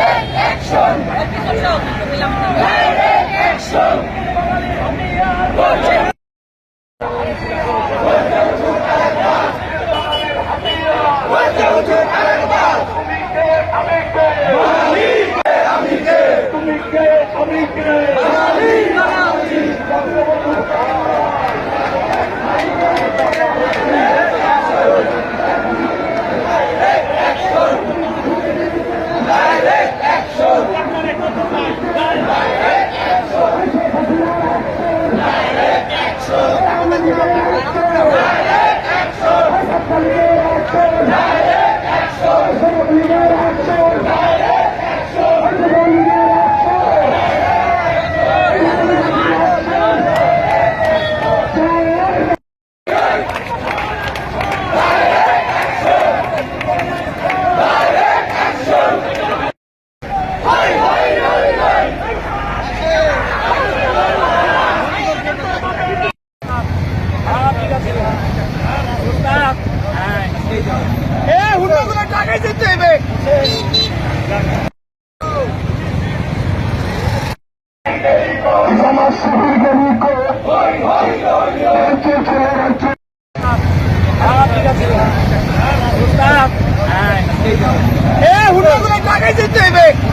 এ টাকাই দিতে হবে টাকাই দিতে হবে